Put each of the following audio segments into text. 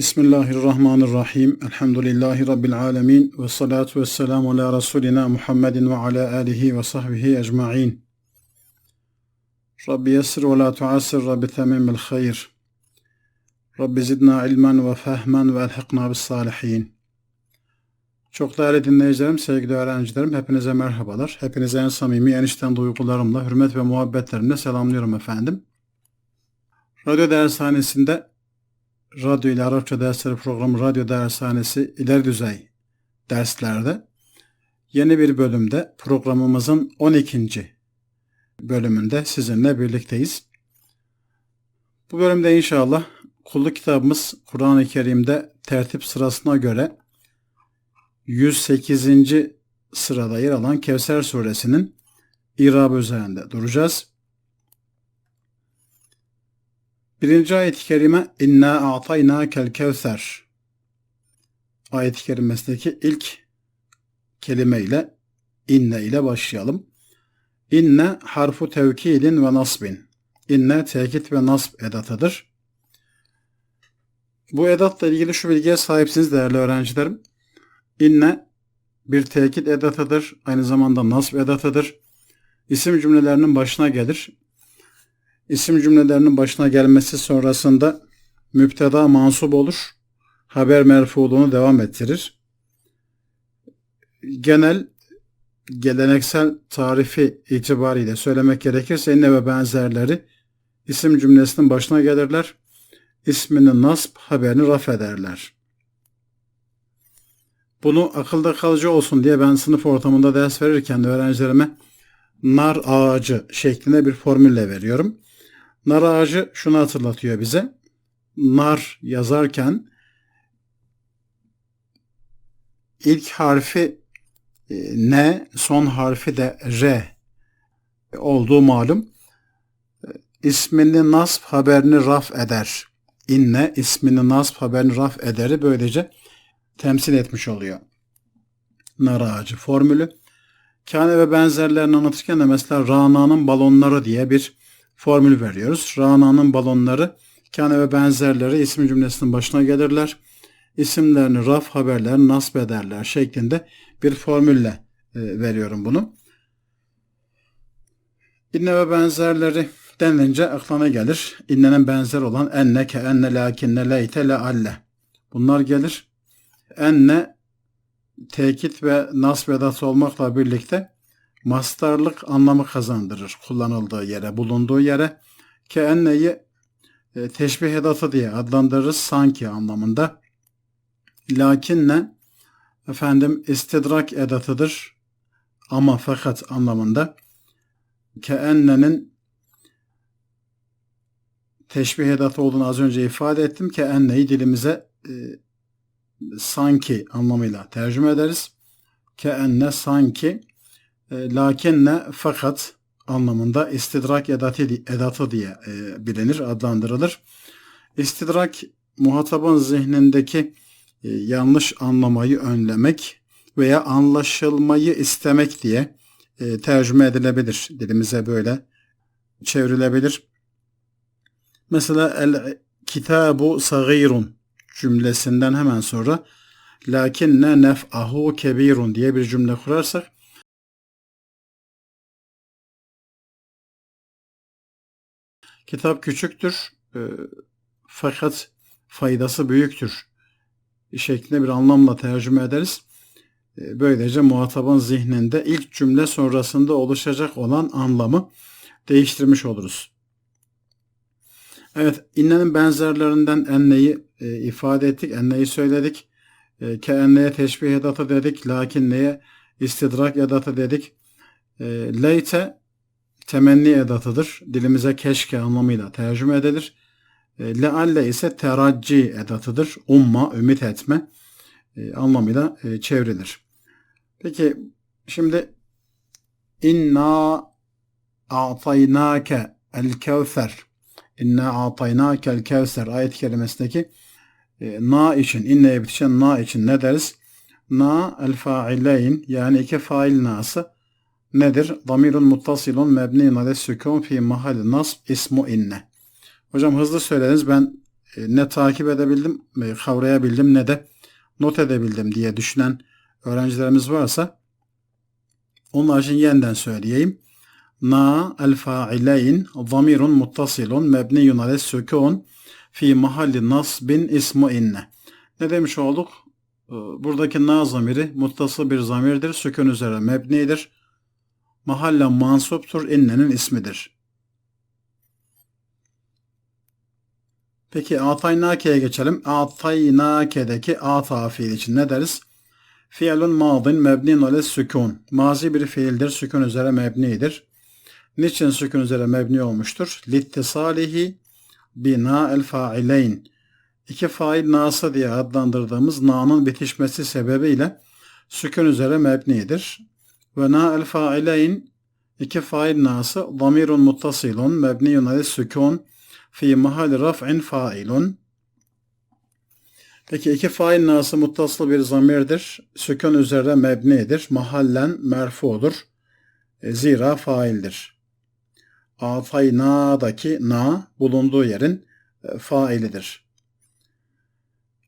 Bismillahirrahmanirrahim. Elhamdülillahi Rabbil alemin. Ve salatu ve selamu ala Resulina Muhammedin ve ala alihi ve sahbihi ecma'in. Rabbi yessir ve la tuassir. Rabbi temimil hayr. Rabbi zidna ilmen ve fehmen ve elhikna bis salihin. Çok değerli dinleyicilerim, sevgili öğrencilerim, hepinize merhabalar. Hepinize en samimi, en içten duygularımla, hürmet ve muhabbetlerimle selamlıyorum efendim. Radyo dershanesinde Radyo ile Arapça dersleri programı Radyo Dershanesi ileri düzey derslerde yeni bir bölümde programımızın 12. bölümünde sizinle birlikteyiz. Bu bölümde inşallah kulluk kitabımız Kur'an-ı Kerim'de tertip sırasına göre 108. sırada yer alan Kevser suresinin irabı üzerinde duracağız. Birinci ayet-i kerime İnna a'tayna kel kevser ayet-i kerimesindeki ilk kelime ile inne ile başlayalım. İnne harfu tevkidin ve nasbin. İnne tekit ve nasb edatıdır. Bu edatla ilgili şu bilgiye sahipsiniz değerli öğrencilerim. İnne bir tekit edatıdır. Aynı zamanda nasb edatıdır. İsim cümlelerinin başına gelir isim cümlelerinin başına gelmesi sonrasında müpteda mansup olur. Haber merfuluğunu devam ettirir. Genel geleneksel tarifi itibariyle söylemek gerekirse inne ve benzerleri isim cümlesinin başına gelirler. İsmini nasp, haberini raf ederler. Bunu akılda kalıcı olsun diye ben sınıf ortamında ders verirken öğrencilerime nar ağacı şeklinde bir formülle veriyorum. Nar ağacı şunu hatırlatıyor bize. Nar yazarken ilk harfi e, ne, son harfi de r olduğu malum. E, ismini nasb haberini raf eder. İnne ismini nasb haberini raf ederi böylece temsil etmiş oluyor. Nar ağacı formülü. Kâne ve benzerlerini anlatırken de mesela Rana'nın balonları diye bir formül veriyoruz. Rana'nın balonları, kâne ve benzerleri isim cümlesinin başına gelirler. İsimlerini raf haberler, nasb ederler şeklinde bir formülle e, veriyorum bunu. İnne ve benzerleri denilince aklına gelir. İnnenin benzer olan enne, ke enne, lakinne, leyte, lealle. Bunlar gelir. Enne tekit ve nasb edatı olmakla birlikte mastarlık anlamı kazandırır kullanıldığı yere, bulunduğu yere. Ke enneyi e, teşbih edatı diye adlandırırız sanki anlamında. Lakinne efendim istidrak edatıdır ama fakat anlamında. Ke ennenin teşbih edatı olduğunu az önce ifade ettim. Ke enneyi dilimize e, sanki anlamıyla tercüme ederiz. Ke enne sanki e, lakinne fakat anlamında istidrak edatı, edatı diye e, bilinir, adlandırılır. İstidrak muhatabın zihnindeki e, yanlış anlamayı önlemek veya anlaşılmayı istemek diye e, tercüme edilebilir. Dilimize böyle çevrilebilir. Mesela el kitabu sagirun cümlesinden hemen sonra lakinne nef'ahu kebirun diye bir cümle kurarsak Kitap küçüktür e, fakat faydası büyüktür şeklinde bir anlamla tercüme ederiz. E, böylece muhatabın zihninde ilk cümle sonrasında oluşacak olan anlamı değiştirmiş oluruz. Evet, innenin benzerlerinden enneyi e, ifade ettik, enneyi söyledik. E, ke enneye teşbih edatı dedik, lakin neye istidrak edatı dedik. E, leyte temenni edatıdır. Dilimize keşke anlamıyla tercüme edilir. E, lealle ise teracci edatıdır. Umma, ümit etme e, anlamıyla e, çevrilir. Peki şimdi inna a'taynake el kevser inna a'taynake el kevser ayet kelimesindeki na için inneye bitişen na için ne deriz? Na el faileyn yani iki fail nası nedir? Damirun muttasilun mebniun ale sükun fi mahalli nasb ismu inne. Hocam hızlı söyleniz ben e, ne takip edebildim, e, kavrayabildim ne de not edebildim diye düşünen öğrencilerimiz varsa onlar için yeniden söyleyeyim. Na el fa'ileyn zamirun muttasilun mebniyun ale sükun fi mahalli nasbin ismu inne. Ne demiş olduk? Ee, buradaki na zamiri muttasıl bir zamirdir. Sükun üzere mebnidir. Mahallen mansuptur. innenin ismidir. Peki ataynake'ye geçelim. Ataynake'deki ata fiil için ne deriz? Fiilun madin mebnin ale sükun. Mazi bir fiildir. Sükun üzere mebnidir. Niçin sükun üzere mebni olmuştur? Littisalihi bina el faileyn. İki fail nası diye adlandırdığımız na'nın bitişmesi sebebiyle sükun üzere mebnidir. Ve na el faileyn iki fail nası zamirun muttasilun mebniyun ale sükun fi mahalli raf'in failun. Peki iki fail nası muttasıl bir zamirdir. Sükun üzere mebnidir. Mahallen merfudur. E, zira faildir. Atayna'daki na bulunduğu yerin e, failidir.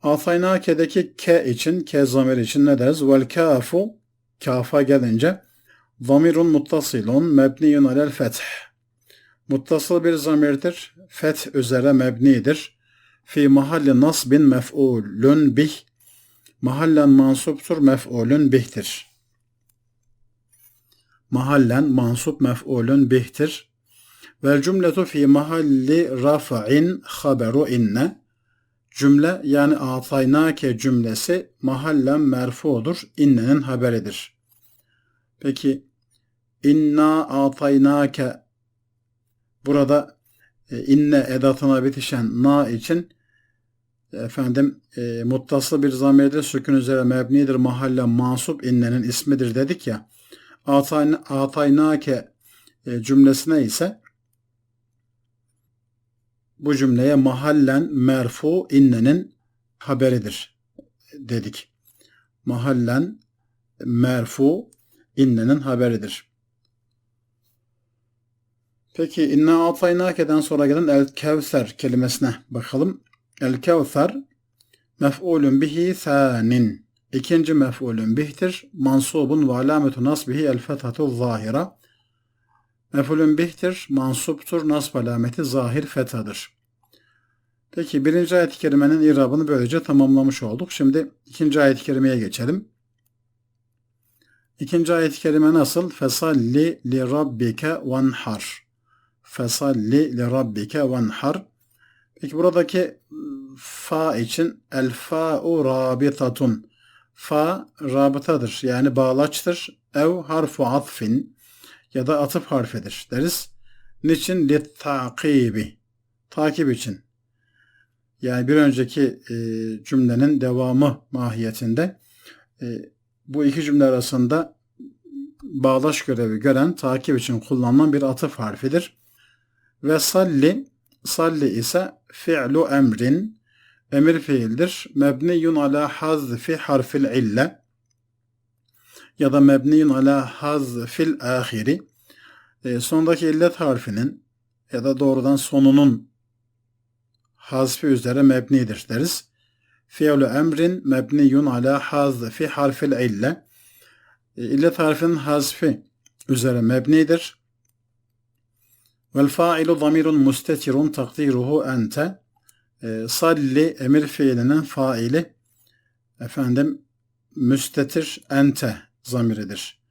Ataynake'deki ke için, ke zamir için ne deriz? Vel kafu, kafa gelince zamirun muttasilun mebniyun alel feth. Muttasıl bir zamirdir. Feth üzere mebnidir. Fi mahalli nasbin mef'ulun bih. Mahallen mansuptur, mef'ulun bihtir. Mahallen mansup mef'ulun bihtir. Vel cümletu fi mahalli raf'in haberu inne. Cümle yani ataynake cümlesi mahallen merfudur. İnnenin haberidir. Peki inna ataynake burada e, inne edatına bitişen na için efendim e, muttasıl bir zamirdir. Sükun üzere mebnidir. Mahallen mansup innenin ismidir dedik ya. Atayna, ataynake e, cümlesine ise bu cümleye mahallen merfu innenin haberidir dedik. Mahallen merfu innenin haberidir. Peki inna ataynake'den sonra gelen el kevser kelimesine bakalım. El kevser mef'ulun bihi thanin. İkinci mef'ulun bihtir. Mansubun ve alametu nasbihi el fethatu zahira. Mef'ulün bihtir, mansuptur, nasb alameti zahir fethadır. Peki birinci ayet-i kerimenin irabını böylece tamamlamış olduk. Şimdi ikinci ayet-i kerimeye geçelim. İkinci ayet-i kerime nasıl? Fesalli li rabbike venhar. Fesalli li rabbike venhar. Peki buradaki fa için el fa'u rabitatun. Fa rabıtadır yani bağlaçtır. Ev harfu atfin ya da atıf harfidir deriz. Niçin? Littakibi. Takip için. Yani bir önceki e, cümlenin devamı mahiyetinde e, bu iki cümle arasında bağlaş görevi gören takip için kullanılan bir atıf harfidir. Ve salli, salli ise fi'lu emrin, emir fiildir. Mebniyun ala hazfi harfil ille ya da mebniyun ala hazfil ahiri. E, sondaki illet harfinin ya da doğrudan sonunun hazfi üzere mebnidir deriz. Fi'lu emrin mebniyun ala hazfi harfil ille. E, illet harfinin hazfi üzere mebnidir. Vel fa'ilu zamirun mustetirun takdiruhu ente. E, salli emir fiilinin faili efendim müstetir ente zamiridir.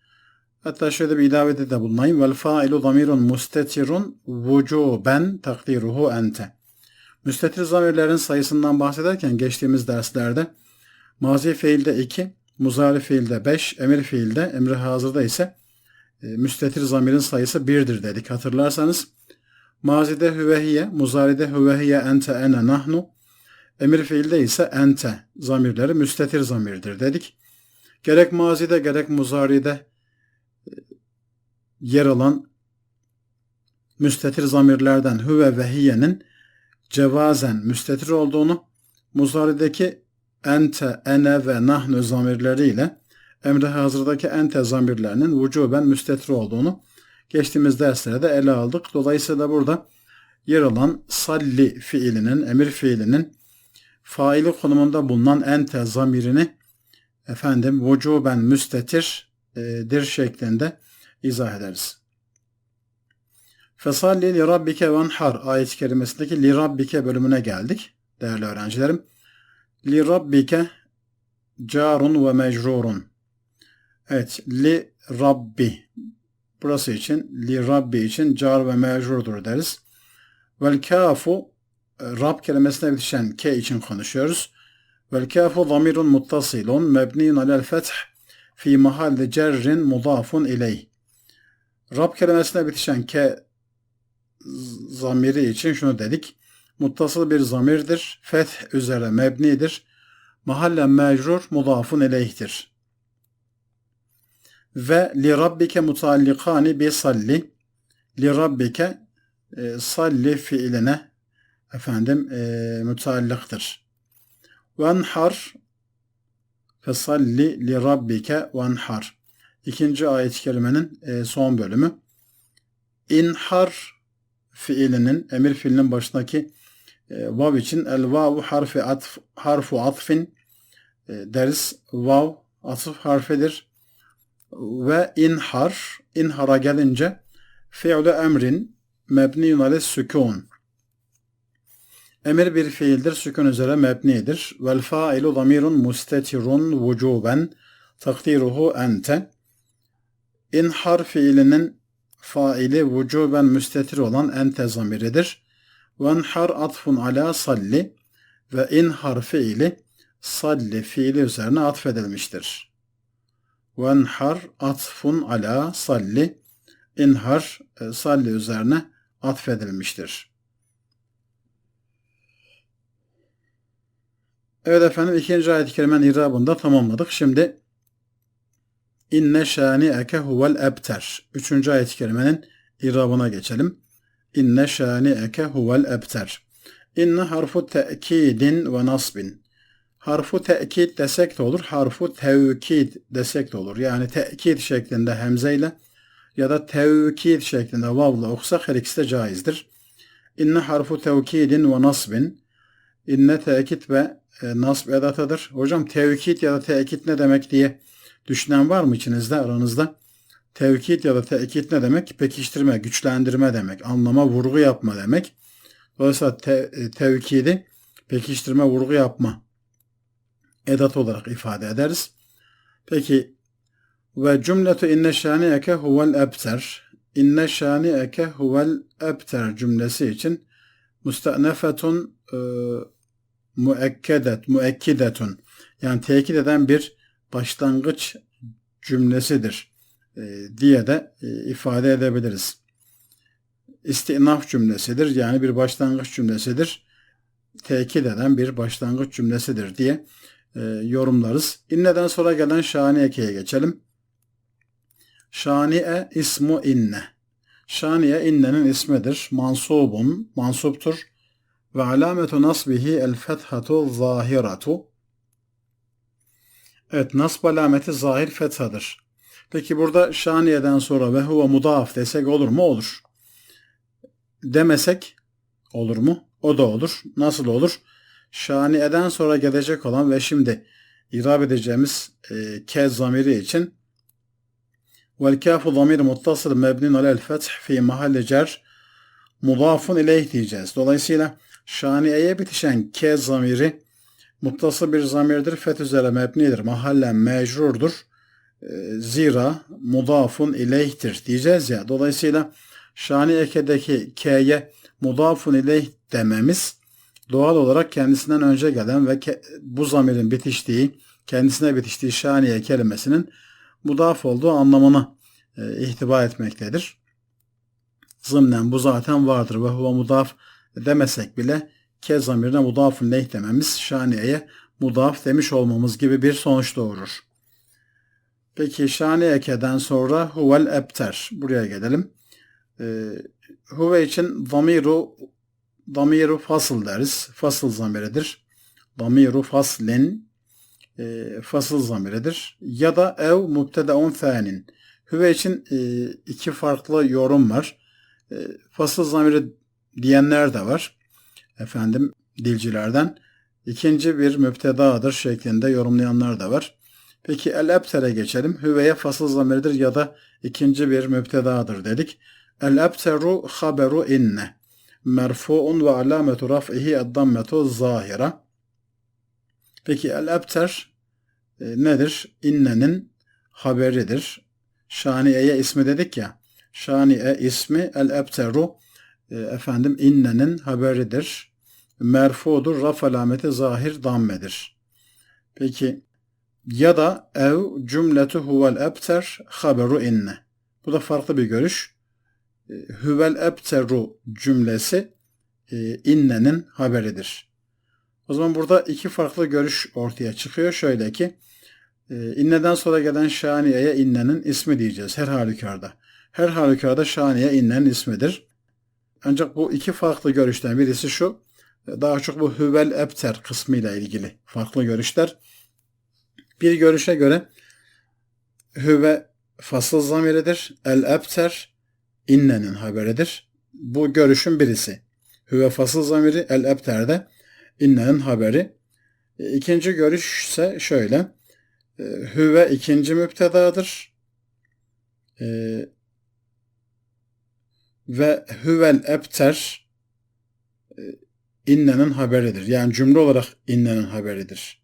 Hatta şöyle bir ilavede de bulunayım. Vel failu zamirun mustetirun vucuben takdiruhu ente. Müstetir zamirlerin sayısından bahsederken geçtiğimiz derslerde mazi fiilde 2, muzari fiilde 5, emir fiilde, emri hazırda ise e, müstetir zamirin sayısı 1'dir dedik. Hatırlarsanız mazide hüvehiye, muzaride hüvehiye ente ene nahnu, emir fiilde ise ente zamirleri müstetir zamirdir dedik. Gerek mazide gerek muzaride e, yer alan müstetir zamirlerden hüve ve hiyenin cevazen müstetir olduğunu, muzarideki ente, ene ve nahnu zamirleriyle emre hazırdaki ente zamirlerinin vücuben müstetir olduğunu geçtiğimiz derslerde ele aldık. Dolayısıyla burada yer alan salli fiilinin, emir fiilinin faili konumunda bulunan ente zamirini efendim vücuben müstetir e, şeklinde izah ederiz. Fesalli li rabbike venhar ayet-i kerimesindeki li rabbike bölümüne geldik değerli öğrencilerim. Li rabbike carun ve mecrurun. Evet, li rabbi. Burası için, li rabbi için car ve mecrurdur deriz. Vel kafu, Rab kelimesine bitişen ke için konuşuyoruz. Kafu zamirun muttasilun mebniyun alel feth fi mahalli cerrin mudafun ileyh. Rab kelimesine bitişen ke zamiri için şunu dedik. Muttasıl bir zamirdir. Feth üzere mebnidir. Mahallen mecrur mudafun ileyhtir. Ve li rabbike mutallikani bi salli. Li rabbike e, salli fiiline efendim e, mutallıktır. Venhar fesalli li rabbike venhar. İkinci ayet-i kerimenin e, son bölümü. İnhar fiilinin, emir fiilinin başındaki e, vav için el vavu harfi atf, harfu atfin e, deriz. Vav atıf harfidir. Ve inhar, inhara gelince fi'lu emrin mebniyun ale sükun. Emir bir fiildir, sükun üzere mebnidir. Vel failu zamirun mustetirun vücuben takdiruhu ente. İnhar fiilinin faili vücuben müstetir olan ente zamiridir. Venhar atfun ala salli ve inhar fiili salli fiili üzerine atfedilmiştir. Venhar atfun ala salli inhar e, salli üzerine atfedilmiştir. Evet efendim ikinci ayet-i kerimenin irabını da tamamladık. Şimdi İnne şani eke huvel ebter. Üçüncü ayet-i kerimenin irabına geçelim. İnne şani eke huvel ebter. İnne harfu te'kidin ve nasbin. Harfu te'kid desek de olur, harfu tevkid desek de olur. Yani te'kid şeklinde hemzeyle ya da tevkid şeklinde vavla okusak her ikisi de caizdir. İnne harfu tevkidin ve nasbin. İnne tekit ve e, nasb edatıdır. Hocam tevkid ya da tekit ne demek diye düşünen var mı içinizde aranızda? Tevkid ya da tekit ne demek? Pekiştirme, güçlendirme demek. Anlama, vurgu yapma demek. Dolayısıyla te, e, tevkidi pekiştirme, vurgu yapma edat olarak ifade ederiz. Peki ve cümletu inne şani'eke huvel ebter. İnne şani'eke huvel ebter cümlesi için müstenefetun e, müekkedet, müekkidetun yani tekit eden bir başlangıç cümlesidir e, diye de e, ifade edebiliriz. İstinaf cümlesidir yani bir başlangıç cümlesidir. Tekit eden bir başlangıç cümlesidir diye e, yorumlarız. İnneden sonra gelen şaniyeke'ye geçelim. Şaniye ismu inne. Şaniye innenin ismidir. Mansubun, mansuptur. Ve alametu nasbihi el fethatu zahiratu. Evet, nasb alameti zahir fethadır. Peki burada şaniyeden sonra ve huve mudaf desek olur mu? Olur. Demesek olur mu? O da olur. Nasıl olur? Şaniye'den sonra gelecek olan ve şimdi irab edeceğimiz e, ke zamiri için vel kafu zamir muttasıl mebnin alel feth fi mahalle cer mudafun ileyh diyeceğiz. Dolayısıyla şaniye'ye bitişen ke zamiri muttasıl bir zamirdir. Feth üzere mebnidir. Mahallen mecrurdur. E, zira mudafun ileyhtir diyeceğiz ya. Dolayısıyla şani ekedeki k'ye mudafun ileyh dememiz doğal olarak kendisinden önce gelen ve bu zamirin bitiştiği, kendisine bitiştiği şaniye kelimesinin mudaf olduğu anlamına e, ihtiba etmektedir. Zımnen bu zaten vardır ve huve mudaf demesek bile ke zamirine mudafun leyh dememiz şaniyeye mudaf demiş olmamız gibi bir sonuç doğurur. Peki şaniyekeden sonra huvel ebter. Buraya gelelim. Ee, huve için zamiru damiru fasıl deriz. Fasıl zamiridir. Damiru faslin e, fasıl zamiridir. Ya da ev mubtedaun thânin. Hüve için e, iki farklı yorum var. E, fasıl zamiri diyenler de var. Efendim dilcilerden. İkinci bir müptedadır şeklinde yorumlayanlar da var. Peki el ebtere geçelim. Hüveye fasıl zamiridir ya da ikinci bir müptedadır dedik. El ebteru haberu inne. Merfu'un ve alametu raf'ihi eddammetu zahira. Peki el ebter e, nedir? İnnenin haberidir. Şaniye'ye ismi dedik ya. Şaniye ismi el ebteru efendim innenin haberidir. Merfudur. Raf alameti zahir dammedir. Peki ya da ev cümletu huvel ebter haberu inne. Bu da farklı bir görüş. E, huvel ebteru cümlesi e, innenin haberidir. O zaman burada iki farklı görüş ortaya çıkıyor. Şöyle ki e, inneden sonra gelen şaniyeye innenin ismi diyeceğiz her halükarda. Her halükarda şaniye innenin ismidir. Ancak bu iki farklı görüşten birisi şu. Daha çok bu hüvel ebter kısmıyla ilgili farklı görüşler. Bir görüşe göre hüve fasıl zamiridir. El ebter innenin haberidir. Bu görüşün birisi. Hüve fasıl zamiri el ebterde innenin haberi. E, ikinci görüş ise şöyle. E, hüve ikinci müptedadır. E, ve hüvel ebter innenin haberidir. Yani cümle olarak innenin haberidir.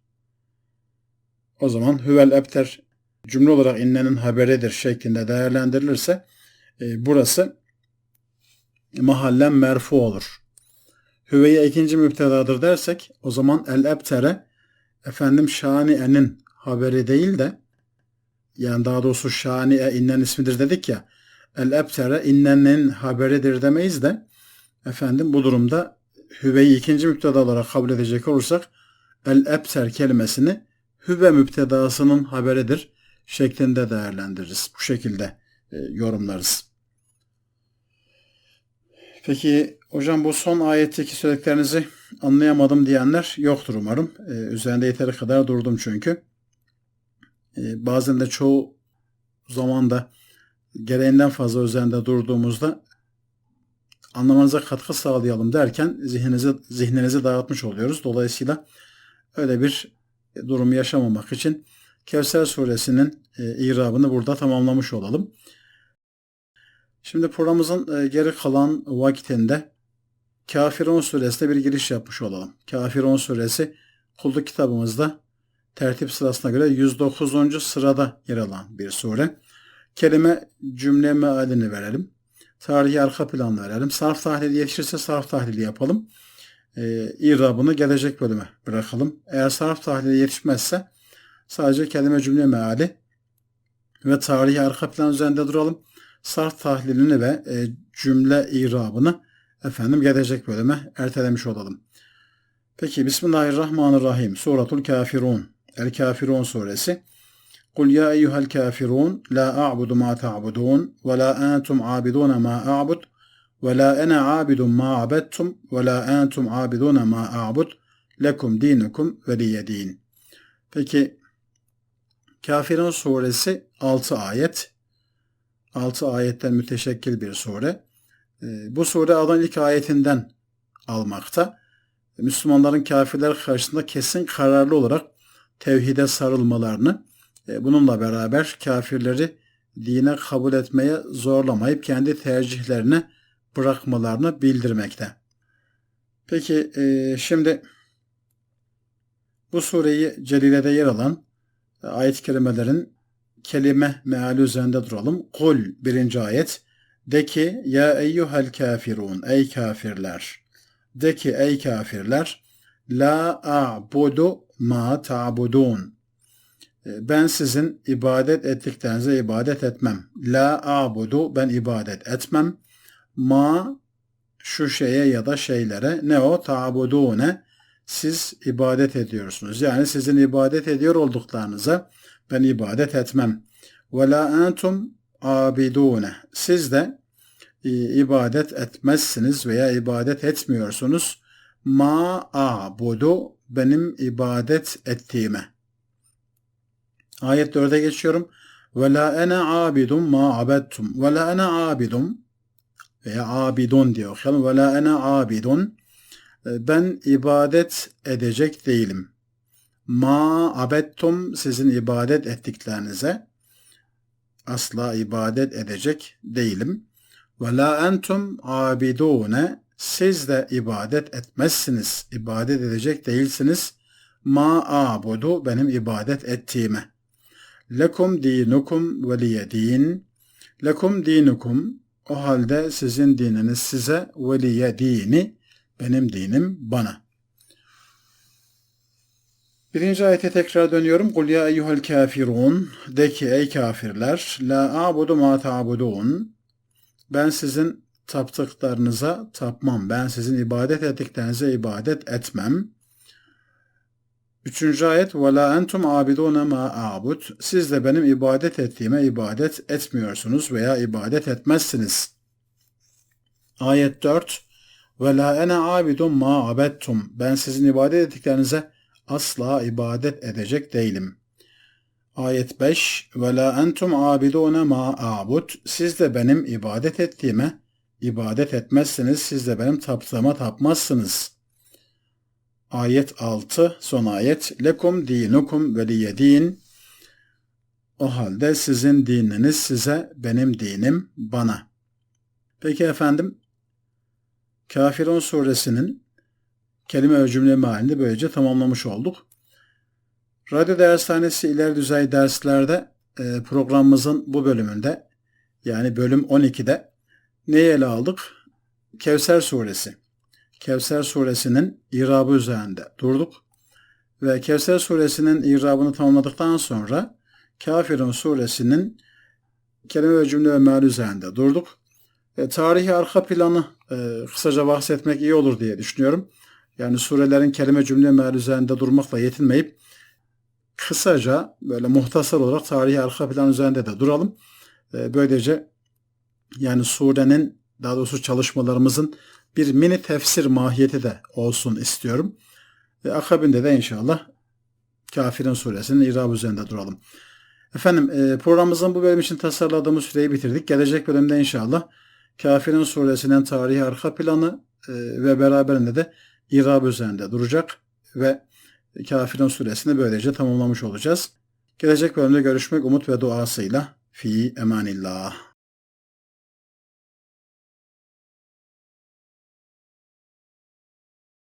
O zaman hüvel ebter cümle olarak innenin haberidir şeklinde değerlendirilirse e, burası mahallen merfu olur. Hüveye ikinci müptedadır dersek o zaman el ebtere efendim şani'enin haberi değil de yani daha doğrusu şani'e innen ismidir dedik ya el ebtere innenin haberidir demeyiz de efendim bu durumda hüveyi ikinci müpteda olarak kabul edecek olursak el ebter kelimesini hüve müptedasının haberidir şeklinde değerlendiririz. Bu şekilde e, yorumlarız. Peki hocam bu son ayetteki söylediklerinizi anlayamadım diyenler yoktur umarım. Ee, üzerinde yeteri kadar durdum çünkü. Ee, bazen de çoğu zaman da gereğinden fazla üzerinde durduğumuzda anlamanıza katkı sağlayalım derken zihninizi, zihninizi dağıtmış oluyoruz. Dolayısıyla öyle bir durum yaşamamak için Kevser suresinin e, irabını burada tamamlamış olalım. Şimdi programımızın e, geri kalan vakitinde Kafirun suresine bir giriş yapmış olalım. Kafirun suresi kulluk kitabımızda tertip sırasına göre 109. sırada yer alan bir sure. Kelime cümle mealini verelim. Tarihi arka planı verelim. Sarf tahlili yetişirse sarf tahlili yapalım. Ee, İrabını gelecek bölüme bırakalım. Eğer sarf tahlili yetişmezse sadece kelime cümle meali ve tarihi arka plan üzerinde duralım sarf tahlilini ve e, cümle irabını efendim gelecek bölüme ertelemiş olalım. Peki Bismillahirrahmanirrahim. Suratul Kafirun. El Kafirun suresi. Kafirun la a'budu ma ta'budun ve la entum abidun ma a'bud ve la ene abidun ma abettum ve la entum abidun ma a'bud lekum dinukum veliyedin. Peki Kafirun suresi 6 ayet 6 ayetten müteşekkil bir sure. Ee, bu sure Allah'ın ilk ayetinden almakta. Müslümanların kafirler karşısında kesin kararlı olarak tevhide sarılmalarını, bununla beraber kafirleri dine kabul etmeye zorlamayıp kendi tercihlerine bırakmalarını bildirmekte. Peki e, şimdi bu sureyi Celile'de yer alan e, ayet-i kerimelerin kelime meali üzerinde duralım. Kul birinci ayet. De ki ya eyyuhel kafirun ey kafirler. De ki ey kafirler la a'budu ma ta'budun. E, ben sizin ibadet ettiklerinize ibadet etmem. La a'budu ben ibadet etmem. Ma şu şeye ya da şeylere ne o ta'budune siz ibadet ediyorsunuz. Yani sizin ibadet ediyor olduklarınıza ben ibadet etmem. Ve la entum abidune. Siz de e, ibadet etmezsiniz veya ibadet etmiyorsunuz. Ma abudu benim ibadet ettiğime. Ayet 4'e geçiyorum. Ve la ene abidum ma abettum. Ve la ene abidum. veya abidun diye okuyalım. Ve la ene abidun. E, ben ibadet edecek değilim. Ma abettum sizin ibadet ettiklerinize asla ibadet edecek değilim. Ve la entum abidune siz de ibadet etmezsiniz. İbadet edecek değilsiniz. Ma abudu benim ibadet ettiğime. Lekum dinukum veliye din. Lekum dinukum o halde sizin dininiz size veliye dini benim dinim bana. Birinci ayete tekrar dönüyorum. Kul ya eyyuhel kafirun. De ki ey kafirler. La abudu ma ta'budun. Ben sizin taptıklarınıza tapmam. Ben sizin ibadet ettiklerinize ibadet etmem. Üçüncü ayet ve la entum abidune ma abud. Siz de benim ibadet ettiğime ibadet etmiyorsunuz veya ibadet etmezsiniz. Ayet 4 ve la ene abidun ma abettum. Ben sizin ibadet ettiklerinize asla ibadet edecek değilim. Ayet 5 ve la entum abidune ma abud. Siz de benim ibadet ettiğime ibadet etmezsiniz. Siz de benim taptığıma tapmazsınız.'' Ayet 6 son ayet lekum dinukum veliye din. O halde sizin dininiz size, benim dinim bana. Peki efendim, Kafirun suresinin kelime ve cümle mealini böylece tamamlamış olduk. Radyo Dershanesi ileri düzey derslerde e, programımızın bu bölümünde yani bölüm 12'de neyi ele aldık? Kevser suresi. Kevser suresinin irabı üzerinde durduk. Ve Kevser suresinin irabını tamamladıktan sonra Kafirun suresinin kelime ve cümle ve meal üzerinde durduk. E, tarihi arka planı e, kısaca bahsetmek iyi olur diye düşünüyorum. Yani surelerin kelime cümle meal üzerinde durmakla yetinmeyip kısaca böyle muhtasar olarak tarihi arka plan üzerinde de duralım. E, böylece yani surenin daha doğrusu çalışmalarımızın bir mini tefsir mahiyeti de olsun istiyorum. Ve akabinde de inşallah Kafirin suresinin irab üzerinde duralım. Efendim e, programımızın bu bölüm için tasarladığımız süreyi bitirdik. Gelecek bölümde inşallah Kafirin suresinin tarihi arka planı e, ve beraberinde de irab üzerinde duracak ve Kafirin suresini böylece tamamlamış olacağız. Gelecek bölümde görüşmek umut ve duasıyla fi emanillah.